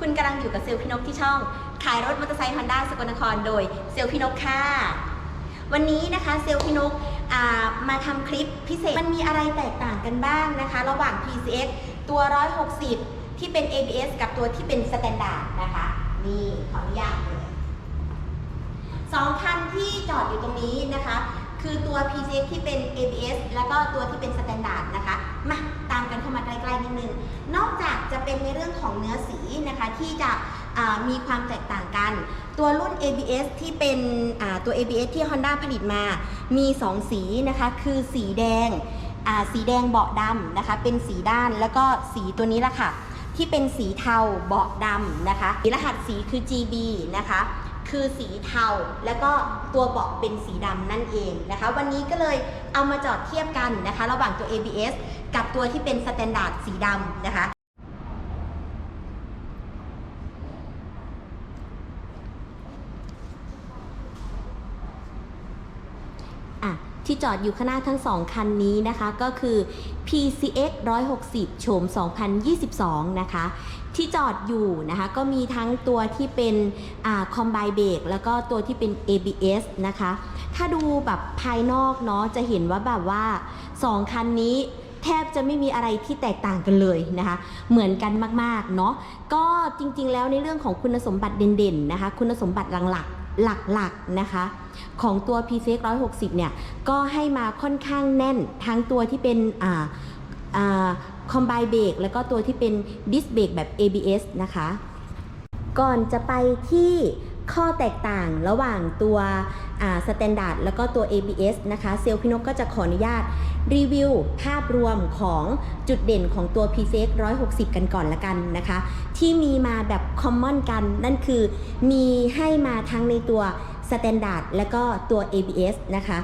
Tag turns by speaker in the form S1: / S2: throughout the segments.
S1: คุณกำลังอยู่กับเซลพี่นกที่ช่อง ขายรถมอเตอร์ไซค์ฮอนด้าสกลนครโดยเซลพี่นกค่ะ วันนี้นะคะเซลพี่นกมาทำคลิปพิเศษ มันมีอะไรแตกต่างกันบ้างนะคะ ระหว่าง PCX ตัว 160 ที่เป็น ABS กับตัวที่เป็น Standard นะคะ นี่ขออนุญาตเลยสองคันที่จอดอยู่ตรงนี้นะคะ คือตัว PCX ที่เป็น ABS แล้วก็ตัวที่เป็น Standard นะคะ มาตามกันเข้ามาใกล้ๆนิดนึง นอกจากจะเป็นในเรื่องของเนื้อสีนะคะที่จะมีความแตกต่างกัน ตัวรุ่น ABS ที่เป็นตัว ABS ที่ Honda ผลิตมา มี 2 สีนะคะ คือสีแดงสีแดงเบาะดำนะคะ เป็นสีด้านแล้วก็สีตัวนี้ละค่ะ ที่เป็นสีเทาเบาะดำนะคะรหัสสีคือ GB นะคะ คือสีเทาแล้วก็ตัวเบาะเป็นสีดำนั่นเองนะคะ วันนี้ก็เลยเอามาจอดเทียบกันนะคะ ระหว่างตัว ABS กับตัวที่เป็นสแตนดาร์ดสีดำนะคะที่จอดอยู่ข้างหน้าทั้งสองคันนี้นะคะก็คือ PCX 160 โฉม 2022 นะคะ ที่จอดอยู่นะคะก็มีทั้งตัวที่เป็นคอมไบเบรกแล้วก็ตัวที่เป็น ABS นะคะ ถ้าดูแบบภายนอกเนาะจะเห็นว่าแบบว่า 2 คันนี้แทบจะไม่มีอะไรที่แตกต่างกันเลยนะคะ เหมือนกันมากๆเนาะก็จริงๆแล้วในเรื่องของคุณสมบัติเด่นๆนะคะ คุณสมบัติหลักๆหลักๆนะคะของตัว p c x 160 เนี่ย ก็ให้มาค่อนข้างแน่นทั้งตัวที่เป็นอ่าอ่า คอมไบเบรกแล้วก็ตัวที่เป็นดิสเบรกแบบ ABS นะคะ ก่อนจะไปที่ข้อแตกต่างระหว่างตัวสแตนดาร์ดแล้วก็ตัว ABS นะคะ เซลล์พินกก็จะขออนุญาตรีวิวภาพรวมของจุดเด่นของตัว p c x 160 กันก่อนละกันนะคะ ที่มีมาแบบคอมมอนกัน นั่นคือมีให้มาทั้งในตัว สแตนดาร์ดและก็ตัว ABS นะคะ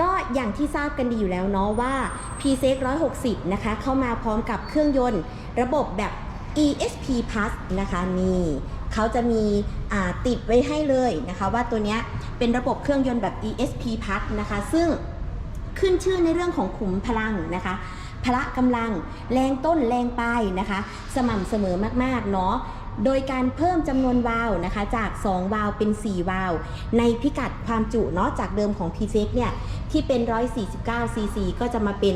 S1: ก็อย่างที่ทราบกันดีอยู่แล้วเนาะว่า p c 160 นะคะ เข้ามาพร้อมกับเครื่องยนต์ระบบแบบ ESP Plus นะคะนี่เขาจะมีติดไว้ให้เลยนะคะว่าตัวนี้เป็นระบบเครื่องยนต์แบบ ESP Plus นะคะ ซึ่งขึ้นชื่อในเรื่องของขุมพลังนะคะพละกำลังแรงต้นแรงปลายนะคะ สม่ำเสมอมากๆเนาะ โดยการเพิ่มจำนวนวาล์วนะคะจาก 2 วาล์วเป็น 4 วาล์วในพิกัดความจุเนาะจากเดิมของ p c x เนี่ยที่เป็น 149 cc ก็จะมาเป็น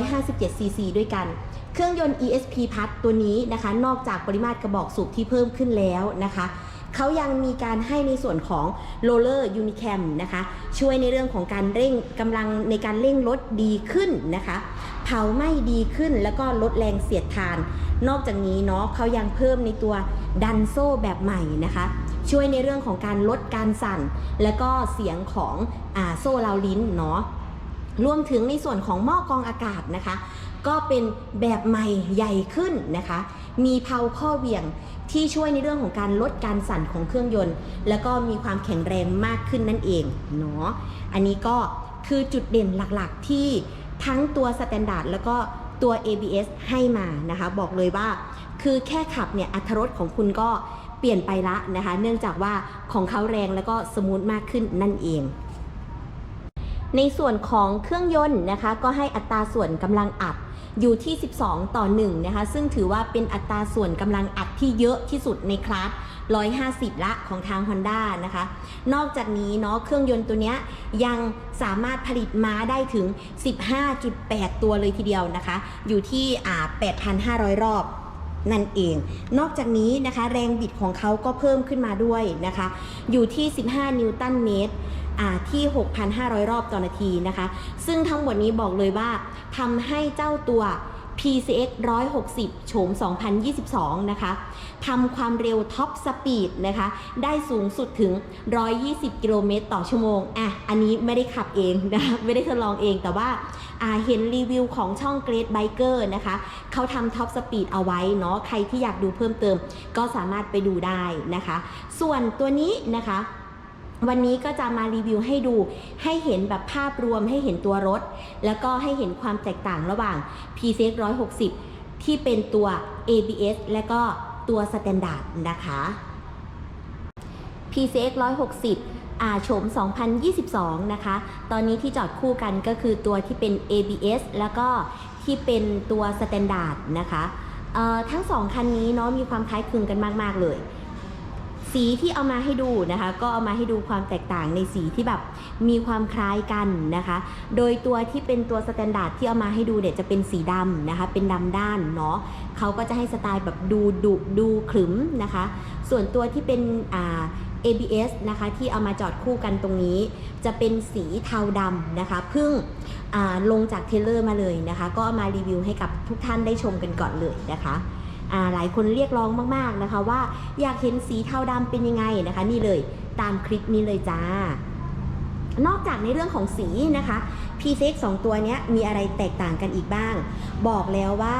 S1: 157 cc ด้วยกัน เครื่องยนต์ ESP พัตตัวนี้นะคะ นอกจากปริมาตรกระบอกสูบที่เพิ่มขึ้นแล้วนะคะ เขายังมีการให้ในส่วนของ Roller Unicam นะคะ ช่วยในเรื่องของการเร่งกำลังในการเร่งรถดีขึ้นนะคะ เผาไหม้ดีขึ้นแล้วก็ลดแรงเสียดทาน นอกจากนี้เนาะเขายังเพิ่มในตัวดันโซ่แบบใหม่นะคะช่วยในเรื่องของการลดการสั่น และก็เสียงของอโซ่ราวลิ้นเนาะรวมถึงในส่วนของหม้อกองอากาศนะคะ ก็เป็นแบบใหม่ใหญ่ขึ้นนะคะ มีเพาข้อเหวี่ยง ที่ช่วยในเรื่องของการลดการสั่นของเครื่องยนต์ แล้วก็มีความแข็งแรงมากขึ้นนั่นเองเนาะอันนี้ก็คือจุดเด่นหลักๆที่ทั้งตัว Standard แล้วก็ตัว ABS ให้มานะคะ บอกเลยว่า คือแค่ขับเนี่ยอัตรรสของคุณก็เปลี่ยนไปละนะคะ เนื่องจากว่าของเขาแรงแล้วก็สมูทมากขึ้นนั่นเอง ในส่วนของเครื่องยนต์นะคะ ก็ให้อัตราส่วนกำลังอัด อยู่ที่ 12 ต่อ1นะคะซึ่งถือว่าเป็นอัตราส่วนกำลังอัดที่เยอะที่สุดในคลาส150 ละของทาง Honda นะคะ นอกจากนี้เนาะเครื่องยนต์ตัวนี้ยังสามารถผลิตม้าได้ถึง 15.8 ตัวเลยทีเดียวนะคะ อยู่ที่อ่า8,500 รอบนั่นเอง นอกจากนี้นะคะ แรงบิดของเขาก็เพิ่มขึ้นมาด้วยนะคะ อยู่ที่ 15 นิวตันเมตร ที่ 6,500 รอบต่อนาทีนะคะ ซึ่งทั้งหมดนี้บอกเลยว่าทำให้เจ้าตัว PCX 160 โฉม 2022 นะคะ ทำความเร็วท็อปสปีดนะคะ ได้สูงสุดถึง 120 กิโลเมตรต่อชั่วโมง อะ อันนี้ไม่ได้ขับเองนะคะไม่ได้ทดลองเอง แต่ว่าอ่าเห็นรีวิวของช่อง Great Biker นะคะ เขาทำท็อปสปีดเอาไว้เนาะ ใครที่อยากดูเพิ่มเติม ก็สามารถไปดูได้นะคะ ส่วนตัวนี้นะคะ วันนี้ก็จะมารีวิวให้ดูให้เห็นแบบภาพรวมให้เห็นตัวรถ แล้วก็ให้เห็นความแตกต่างระหว่าง PCX 160 ที่เป็นตัว ABS และก็ตัว Standard นะคะ PCX 160อาโฉม 2022 นะคะ ตอนนี้ที่จอดคู่กันก็คือตัวที่เป็น ABS แล้วก็ที่เป็นตัว Standard นะคะทั้งสองคันนี้เนาะมีความคล้ายคลึงกันมาก ๆ เลย สีที่เอามาให้ดูนะคะ ก็เอามาให้ดูความแตกต่างในสีที่แบบมีความคล้ายกันนะคะ โดยตัวที่เป็นตัวสแตนดาร์ดที่เอามาให้ดูเนี่ยจะเป็นสีดำนะคะ เป็นดำด้านเนาะเขาก็จะให้สไตล์แบบดูดุดูขรึมนะคะ ส่วนตัวที่เป็นอ่า ABS นะคะที่เอามาจอดคู่กันตรงนี้ จะเป็นสีเทาดำนะคะเพิ่งลงจากเทเลอร์มาเลยนะคะ ก็เอามารีวิวให้กับทุกท่านได้ชมกันก่อนเลยนะคะ หลายคนเรียกร้องมากๆนะคะว่าอยากเห็นสีเทาดำเป็นยังไงนะคะนี่เลยตามคลิปนี้เลยจ้านอกจากในเรื่องของสีนะคะ p ีเซ็กสองตัวนี้มีอะไรแตกต่างกันอีกบ้าง บอกแล้วว่า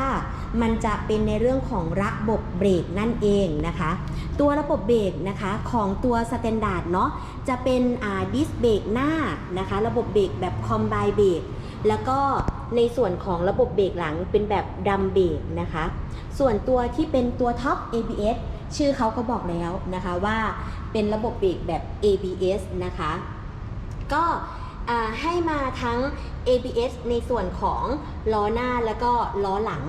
S1: มันจะเป็นในเรื่องของระบบเบรกนั่นเองนะคะ ตัวระบบเบรกนะคะของตัวสแตนดาร์ดเนาะจะเป็นอ่าดิสเบรกหน้านะคะ ระบบเบรกแบบคอมไบเบรกแล้วก็ในส่วนของระบบเบรกหลังเป็นแบบดัมเบรกนะคะ ส่วนตัวที่เป็นตัวท็อป ABS ชื่อเขาก็บอกแล้วนะคะว่าเป็นระบบเบรกแบบ ABS นะคะ ก็ให้มาทั้ง ABS ในส่วนของล้อหน้าแล้วก็ล้อหลัง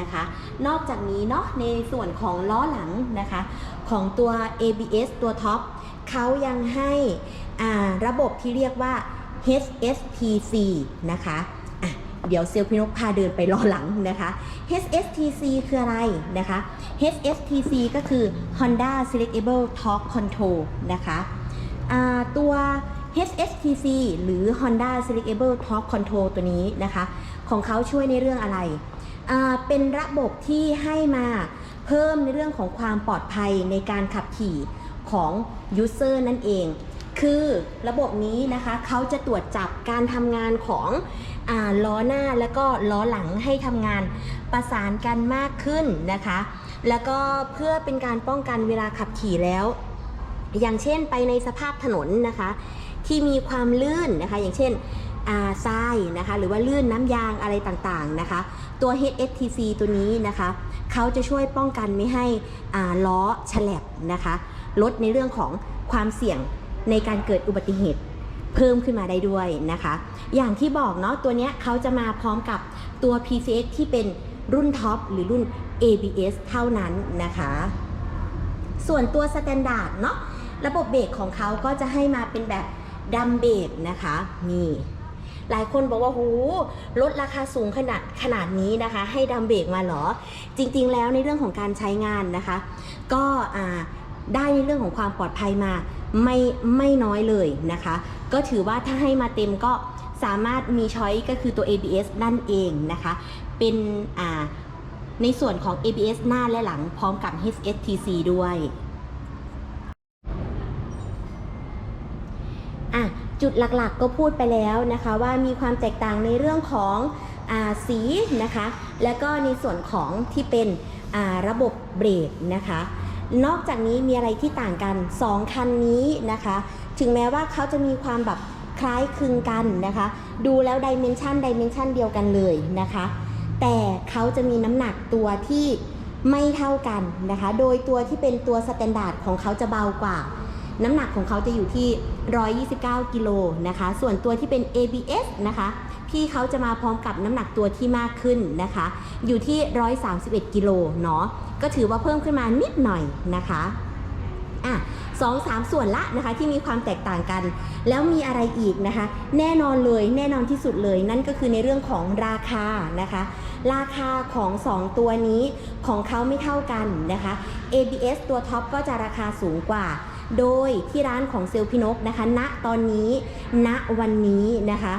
S1: นะคะ นอกจากนี้เนาะในส่วนของล้อหลังนะคะ ของตัว ABS ตัวท็อปเขายังให้ระบบที่เรียกว่า HSTC นะคะ เดี๋ยวเซลลพินกพาเดินไปล้อหลังนะคะ HSTC คืออะไรนะคะ HSTC ก็คือ Honda Selectable Torque Control นะคะตัว HSTC หรือ Honda Selectable Torque Control ตัวนี้นะคะ ของเขาช่วยในเรื่องอะไร เป็นระบบที่ให้มาเพิ่มในเรื่องของความปลอดภัยในการขับขี่ของ User นั่นเอง คือระบบนี้นะคะเขาจะตรวจจับการทำงานของอล้อหน้าแล้วก็ล้อหลังให้ทำงานประสานกันมากขึ้นนะคะ แล้วก็เพื่อเป็นการป้องกันเวลาขับขี่แล้ว อย่างเช่นไปในสภาพถนนนะคะ ที่มีความลื่นนะคะ อย่างเช่นทรายนะคะ หรือว่าลื่นน้ำยางอะไรต่างๆนะคะ ตัว HSTC ตัวนี้นะคะเขาจะช่วยป้องกันไม่ให้ล้อฉลับนะคะ ลดในเรื่องของความเสี่ยง ในการเกิดอุบัติเหตุเพิ่มขึ้นมาได้ด้วยนะคะ อย่างที่บอกเนาะตัวเนี้ยเขาจะมาพร้อมกับตัว PCX ที่เป็นรุ่นท็อปหรือรุ่น ABS เท่านั้นนะคะ ส่วนตัวสแตนดาร์ดเนาะระบบเบรกของเขาก็จะให้มาเป็นแบบดัมเบรกนะคะนี่หลายคนบอกว่าหูลดราคาสูงขนาดขนาดนี้นะคะ ให้ดัมเบรกมาเหรอ จริงๆ แล้วในเรื่องของการใช้งานนะคะ ก็ได้ในเรื่องของความปลอดภัยมา ไม่ไม่น้อยเลยนะคะ ก็ถือว่าถ้าให้มาเต็มก็สามารถมีช้อยก็คือตัว ABS นั่นเองนะคะ เป็นอ่าในส่วนของ ABS หน้าและหลังพร้อมกับ HSTC ด้วยอะจุดหลักๆก็พูดไปแล้วนะคะว่ามีความแตกต่างในเรื่องของอสีนะคะ แล้วก็ในส่วนของที่เป็นระบบเบรกนะคะ นอกจากนี้มีอะไรที่ต่างกัน 2 คันนี้นะคะ ถึงแม้ว่าเขาจะมีความแบบคล้ายคลึงกันนะคะ ดูแล้วดิเมนชันดิเมนชันเดียวกันเลยนะคะ แต่เขาจะมีน้ำหนักตัวที่ไม่เท่ากันนะคะ โดยตัวที่เป็นตัวสแตนดาร์ดของเขาจะเบากว่า น้ำหนักของเขาจะอยู่ที่ 129 กิโลนะคะ ส่วนตัวที่เป็น ABS นะคะ พี่เขาจะมาพร้อมกับน้ำหนักตัวที่มากขึ้นนะคะ อยู่ที่ 131 กิโลเนาะก็ถือว่าเพิ่มขึ้นมานิดหน่อยนะคะอะสองสามส่วนละนะคะที่มีความแตกต่างกัน แล้วมีอะไรอีกนะคะ แน่นอนเลยแน่นอนที่สุดเลย นั่นก็คือในเรื่องของราคานะคะ ราคาของ 2 ตัวนี้ของเขาไม่เท่ากันนะคะ ABS ตัวท็อปก็จะราคาสูงกว่า โดยที่ร้านของเซลพินกนะคะณตอนนี้ณวันนี้นะคะ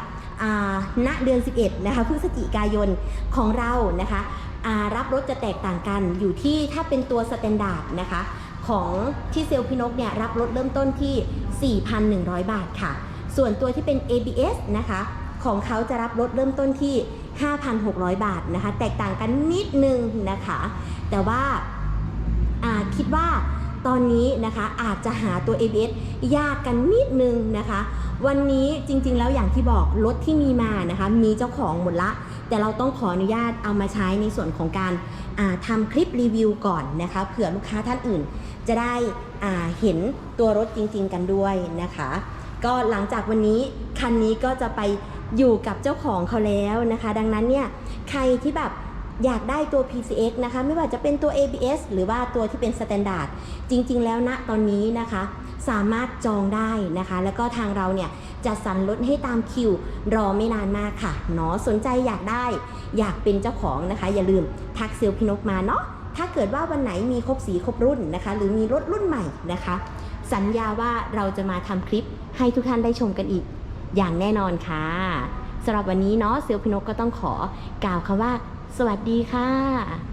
S1: ณเดือน 11 นะคะพฤศจิกายนของเรานะคะรับรถจะแตกต่างกันอยู่ที่ถ้าเป็นตัวสแตนดาร์ดนะคะของที่เซลพินกเนี่ยรับรถเริ่มต้นที่ 4,100 บาทค่ะ ส่วนตัวที่เป็น ABS นะคะของเขาจะรับรถเริ่มต้นที่ 5,600 บาทนะคะ แตกต่างกันนิดนึงนะคะ แต่ว่าอ่าคิดว่าตอนนี้นะคะอาจจะหาตัว ABS ยากกันนิดนึงนะคะ วันนี้จริงๆ แล้วอย่างที่บอกรถที่มีมานะคะมีเจ้าของหมดละ แต่เราต้องขออนุญาตเอามาใช้ในส่วนของการาทำคลิปรีวิวก่อนนะคะเผื่อลูกค้าท่านอื่น จะได้เห็นตัวรถจริง ๆ กันด้วยนะคะ ก็หลังจากวันนี้คันนี้ก็จะไปอยู่กับเจ้าของเขาแล้วนะคะ ดังนั้นเนี่ยใครที่แบบอยากได้ตัว PCX นะคะ ไม่ว่าจะเป็นตัว ABS หรือว่าตัวที่เป็น Standard จริง ๆ แล้วณตอนนี้นะคะ สามารถจองได้นะคะ แล้วก็ทางเราเนี่ยจะสรรลดให้ตามคิว รอไม่นานมากค่ะเนาะสนใจอยากได้อยากเป็นเจ้าของนะคะ อย่าลืมทักเซลพี่นกมาเนาะถ้าเกิดว่าวันไหนมีครบสีครบรุ่นนะคะ หรือมีรถรุ่นใหม่นะคะ สัญญาว่าเราจะมาทำคลิปให้ทุกท่านได้ชมกันอีก อย่างแน่นอนค่ะสำหรับวันนี้เนาะเซลพี่นกก็ต้องขอกล่าวคำว่า สวัสดีค่ะ